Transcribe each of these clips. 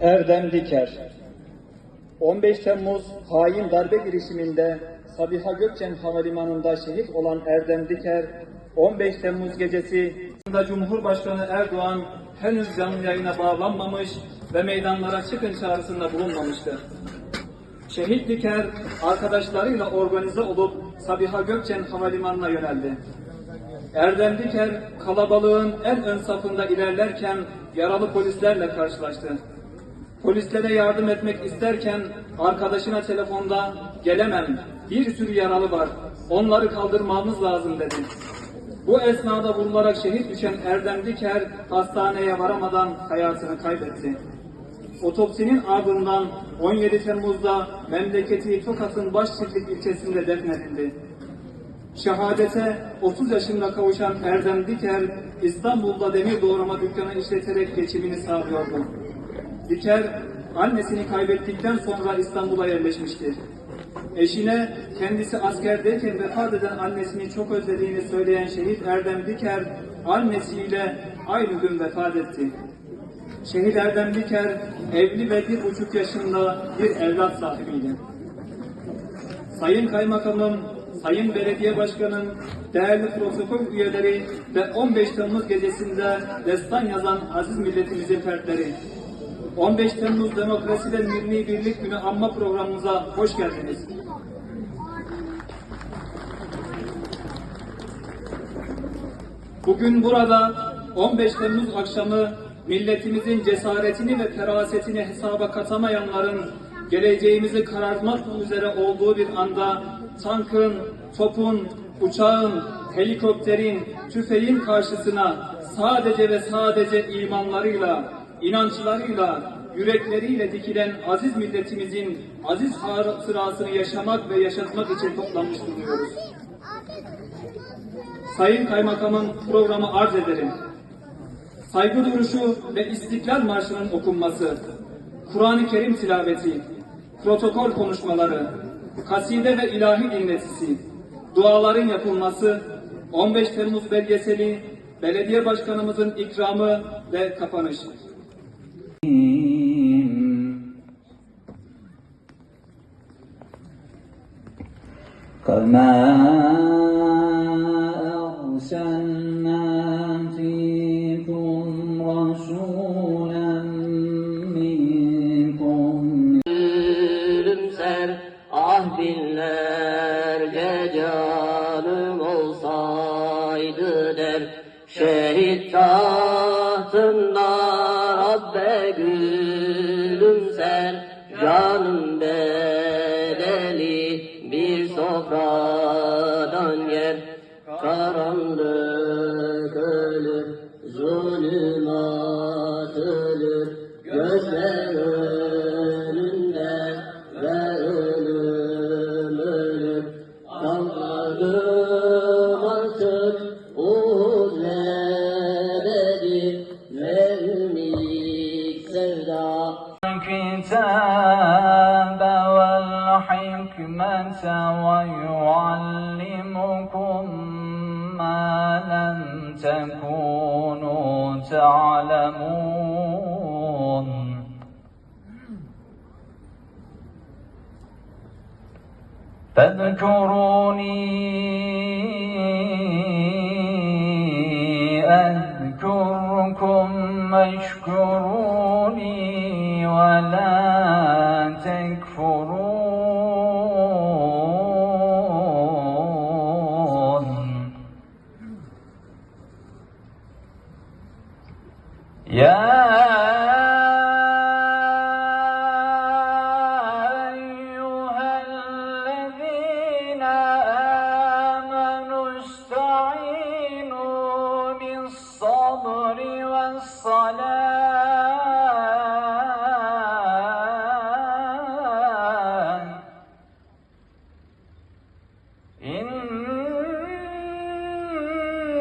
Erdem Diker 15 Temmuz hain darbe girişiminde Sabiha Gökçen Havalimanı'nda şehit olan Erdem Diker, 15 Temmuz gecesi Cumhurbaşkanı Erdoğan henüz canlı yayına bağlanmamış ve meydanlara çıkın çağrısında bulunmamıştı. Şehit Diker arkadaşlarıyla organize olup Sabiha Gökçen Havalimanı'na yöneldi. Erdem Diker kalabalığın en ön safında ilerlerken yaralı polislerle karşılaştı. Polislere yardım etmek isterken arkadaşına telefonda gelemem, bir sürü yaralı var, onları kaldırmamız lazım dedi. Bu esnada vurularak şehit düşen Erdem Diker hastaneye varamadan hayatını kaybetti. Otopsinin ardından 17 Temmuz'da memleketi Tokat'ın Başçiftlik ilçesinde defnedildi. Şehadete 30 yaşında kavuşan Erdem Diker, İstanbul'da demir doğrama dükkanı işleterek geçimini sağlıyordu. Diker, annesini kaybettikten sonra İstanbul'a yerleşmiştir. Eşine kendisi askerdeyken vefat eden annesini çok özlediğini söyleyen şehit Erdem Diker, annesiyle aynı gün vefat etti. Şehit Erdem Diker, evli ve bir buçuk yaşında bir evlat sahibiydi. Sayın Kaymakamım, Sayın Belediye Başkanım, değerli protokol üyeleri ve 15 Temmuz gecesinde destan yazan aziz milletimizin fertleri. 15 Temmuz Demokrasi ve Milli Birlik Günü anma programımıza hoş geldiniz. Bugün burada 15 Temmuz akşamı milletimizin cesaretini ve ferasetini hesaba katamayanların geleceğimizi karartmak üzere olduğu bir anda tankın, topun, uçağın, helikopterin, tüfeğin karşısına sadece ve sadece imanlarıyla, inançlarıyla, yürekleriyle dikilen aziz milletimizin aziz hatırasını yaşamak ve yaşatmak için toplanmış bulunuyoruz. Sayın Kaymakamın programı arz ederim. Saygı duruşu ve İstiklal Marşı'nın okunması, Kur'an-ı Kerim tilaveti, protokol konuşmaları, kaside ve ilahi dinletisi, duaların yapılması, 15 Temmuz belgeseli, belediye başkanımızın ikramı ve kapanış. كما أرسلنا yer karanlık والحكمة ويعلمكم ما لم تكونوا تعلمون. فاذكروني أذكركم واشكروني ولا تكفرون. والصلاة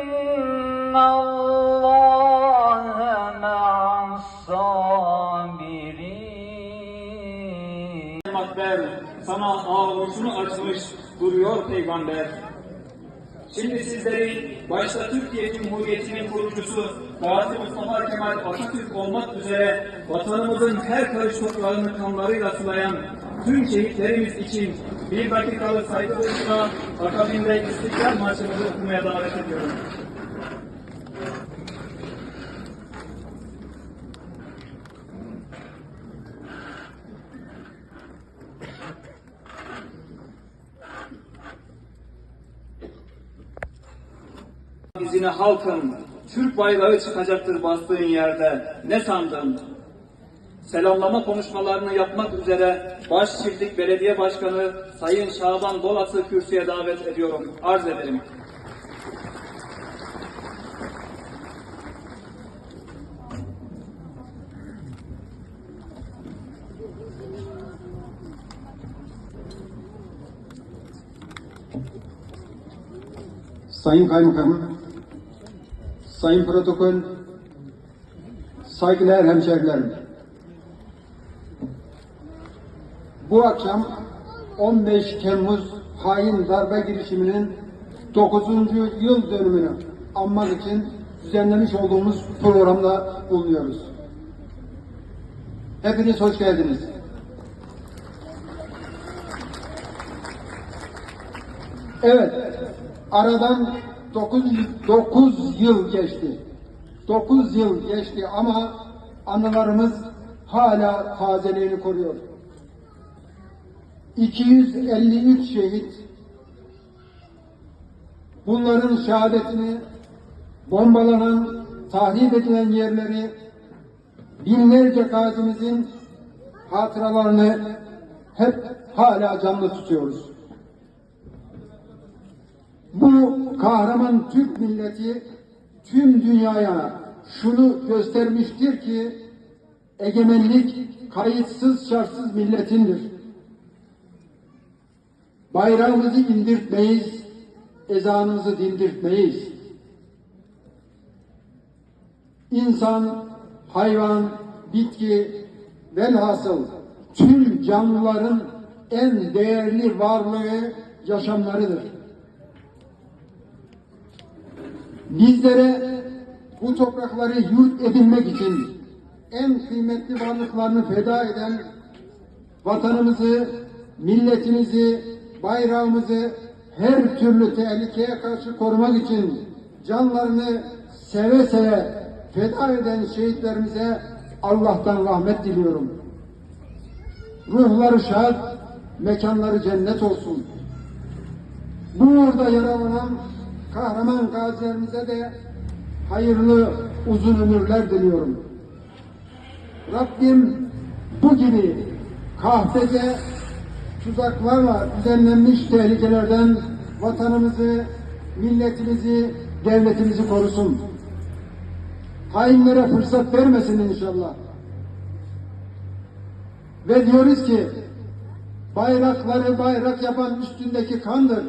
إن الله مع الصابرين Makber sana avucunu açmış duruyor peygamber. Şimdi sizleri başta Türkiye Cumhuriyeti'nin kurucusu Gazi Mustafa Kemal Atatürk olmak üzere vatanımızın her karış toprağını kanlarıyla sulayan tüm şehitlerimiz için bir dakikalık saygı duruşuna akabinde İstiklal Marşımızı okumaya davet ediyorum. İzine halkım, Türk bayrağı çıkacaktır bastığın yerde. Ne sandın? Selamlama konuşmalarını yapmak üzere Başçiftlik Belediye Başkanı Sayın Şaban Dolat'ı kürsüye davet ediyorum. Arz ederim. Sayın Kaymakamım, Sayın Protokol, saygıdeğer hemşehrilerim. Bu akşam 15 Temmuz hain darbe girişiminin 9. yıl dönümünü anmak için düzenlemiş olduğumuz programda bulunuyoruz. Hepiniz hoş geldiniz. Evet, aradan 9, 9 yıl geçti. 9 yıl geçti ama anılarımız hala tazeliğini koruyor. 253 şehit bunların şehadetini bombalanan, tahrip edilen yerleri binlerce gazimizin hatıralarını hep hala canlı tutuyoruz. Bu kahraman Türk milleti tüm dünyaya şunu göstermiştir ki egemenlik kayıtsız şartsız milletindir. Bayrağımızı indirtmeyiz, ezanımızı dindirtmeyiz. İnsan, hayvan, bitki, velhasıl tüm canlıların en değerli varlığı yaşamlarıdır. Bizlere bu toprakları yurt edinmek için en kıymetli varlıklarını feda eden vatanımızı, milletimizi, bayrağımızı her türlü tehlikeye karşı korumak için canlarını seve seve feda eden şehitlerimize Allah'tan rahmet diliyorum. Ruhları şad, mekanları cennet olsun. Bu uğurda yaralanan kahraman gazilerimize de hayırlı uzun ömürler diliyorum. Rabbim bu gibi kahpece tuzaklarla düzenlenmiş tehlikelerden vatanımızı, milletimizi, devletimizi korusun. Hainlere fırsat vermesin inşallah. Ve diyoruz ki bayrakları bayrak yapan üstündeki kandır.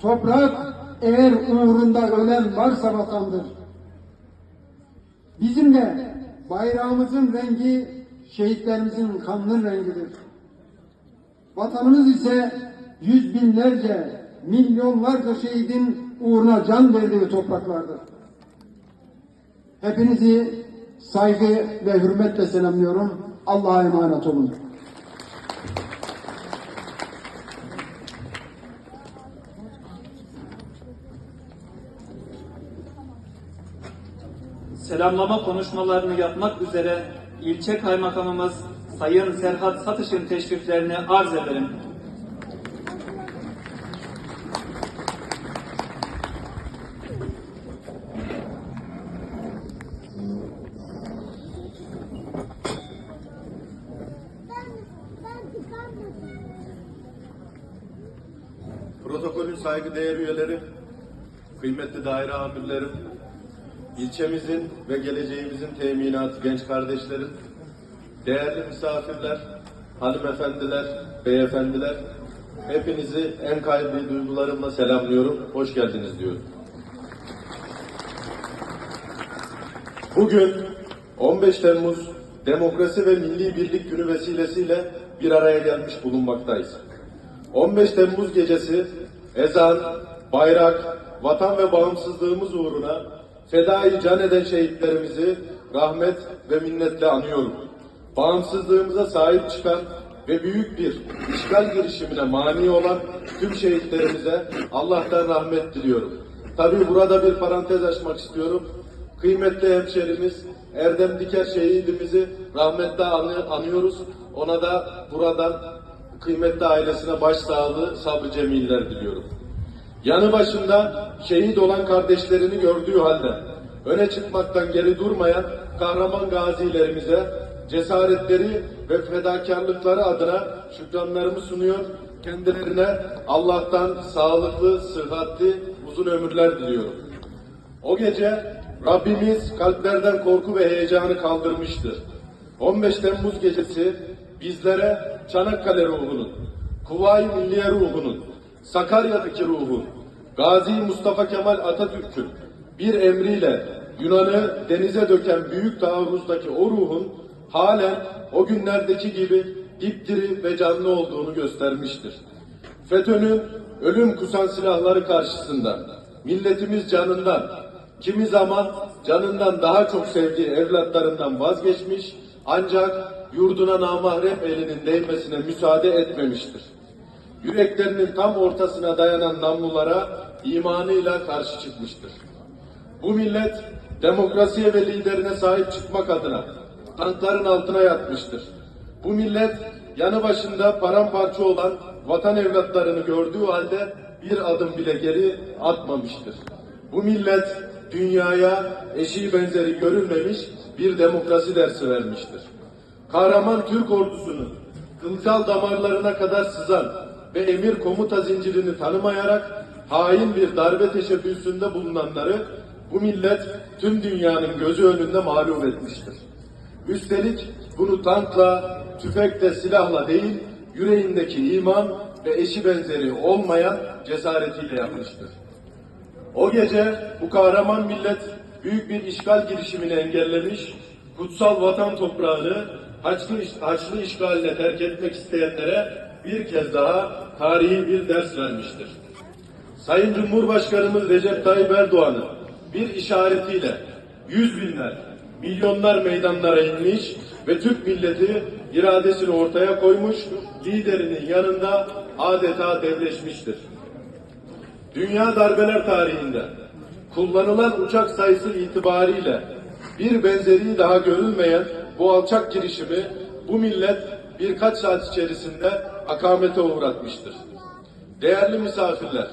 Toprak eğer uğrunda ölen varsa vatandır. Bizim de bayrağımızın rengi şehitlerimizin kanlı rengidir. Vatanımız ise yüz binlerce, milyonlarca şehidin uğruna can verdiği topraklardır. Hepinizi saygı ve hürmetle selamlıyorum. Allah'a emanet olun. Selamlama konuşmalarını yapmak üzere ilçe kaymakamımız Sayın Serhat Satış'ın teşriflerini arz ederim. Protokolün saygıdeğer üyeleri, kıymetli daire amirlerim, ilçemizin ve geleceğimizin teminatı genç kardeşlerim, değerli misafirler, hanımefendiler, beyefendiler, hepinizi en kalbi duygularımla selamlıyorum, hoş geldiniz diyorum. Bugün 15 Temmuz Demokrasi ve Milli Birlik Günü vesilesiyle bir araya gelmiş bulunmaktayız. 15 Temmuz gecesi ezan, bayrak, vatan ve bağımsızlığımız uğruna fedai can eden şehitlerimizi rahmet ve minnetle anıyorum. Bağımsızlığımıza sahip çıkan ve büyük bir işgal girişimine mani olan tüm şehitlerimize Allah'tan rahmet diliyorum. Tabi burada bir parantez açmak istiyorum. Kıymetli hemşerimiz Erdem Diker şehidimizi rahmetle anı- anıyoruz. Ona da buradan kıymetli ailesine başsağlığı, sabrı cemiller diliyorum. Yanı başında şehit olan kardeşlerini gördüğü halde öne çıkmaktan geri durmayan kahraman gazilerimize cesaretleri ve fedakarlıkları adına şükranlarımı sunuyor. Kendilerine Allah'tan sağlıklı, sıhhatli, uzun ömürler diliyorum. O gece Rabbimiz kalplerden korku ve heyecanı kaldırmıştır. 15 Temmuz gecesi bizlere Çanakkale ruhunun, Kuvayi Milliye ruhunun, Sakarya'daki ruhun, Gazi Mustafa Kemal Atatürk'ün bir emriyle Yunan'ı denize döken büyük taarruzdaki o ruhun halen o günlerdeki gibi dipdiri ve canlı olduğunu göstermiştir. FETÖ'nün ölüm kusan silahları karşısında milletimiz canından, kimi zaman canından daha çok sevdiği evlatlarından vazgeçmiş ancak yurduna namahrem elinin değmesine müsaade etmemiştir. Yüreklerinin tam ortasına dayanan namlulara imanıyla karşı çıkmıştır. Bu millet demokrasiye ve liderine sahip çıkmak adına tankların altına yatmıştır. Bu millet yanı başında paramparça olan vatan evlatlarını gördüğü halde bir adım bile geri atmamıştır. Bu millet dünyaya eşi benzeri görülmemiş bir demokrasi dersi vermiştir. Kahraman Türk ordusunun kılcal damarlarına kadar sızan ve emir komuta zincirini tanımayarak hain bir darbe teşebbüsünde bulunanları bu millet tüm dünyanın gözü önünde mağlup etmiştir. Üstelik bunu tankla, tüfekle, silahla değil, yüreğindeki iman ve eşi benzeri olmayan cesaretiyle yapmıştır. O gece bu kahraman millet büyük bir işgal girişimini engellemiş, kutsal vatan toprağını Haçlı, Haçlı işgaline terk etmek isteyenlere bir kez daha tarihi bir ders vermiştir. Sayın Cumhurbaşkanımız Recep Tayyip Erdoğan'ın bir işaretiyle yüz binler, milyonlar meydanlara inmiş ve Türk milleti iradesini ortaya koymuş, liderinin yanında adeta devleşmiştir. Dünya darbeler tarihinde kullanılan uçak sayısı itibariyle bir benzeri daha görülmeyen bu alçak girişimi bu millet birkaç saat içerisinde akamete uğratmıştır. Değerli misafirler,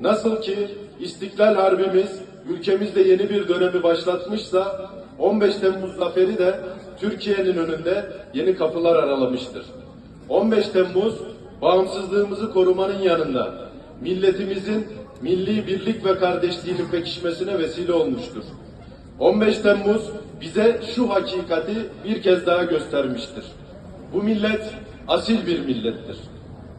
nasıl ki İstiklal Harbimiz ülkemizde yeni bir dönemi başlatmışsa 15 Temmuz zaferi de Türkiye'nin önünde yeni kapılar aralamıştır. 15 Temmuz bağımsızlığımızı korumanın yanında milletimizin milli birlik ve kardeşliğinin pekişmesine vesile olmuştur. 15 Temmuz bize şu hakikati bir kez daha göstermiştir. Bu millet asil bir millettir.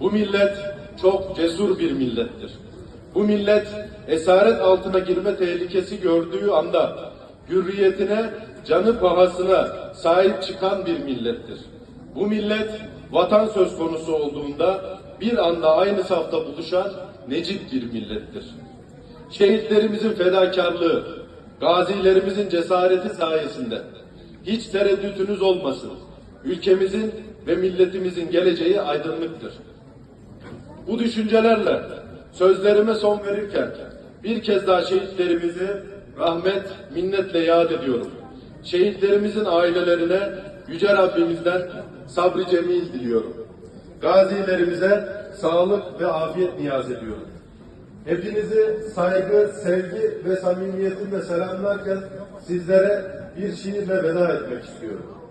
Bu millet çok cesur bir millettir. Bu millet esaret altına girme tehlikesi gördüğü anda hürriyetine canı pahasına sahip çıkan bir millettir. Bu millet vatan söz konusu olduğunda bir anda aynı safta buluşan necip bir millettir. Şehitlerimizin fedakarlığı, gazilerimizin cesareti sayesinde hiç tereddütünüz olmasın. Ülkemizin ve milletimizin geleceği aydınlıktır. Bu düşüncelerle sözlerime son verirken bir kez daha şehitlerimizi rahmet, minnetle yad ediyorum. Şehitlerimizin ailelerine Yüce Rabbimizden sabrı cemil diliyorum. Gazilerimize sağlık ve afiyet niyaz ediyorum. Hepinizi saygı, sevgi ve samimiyetimle selamlarken sizlere bir şiirle veda etmek istiyorum.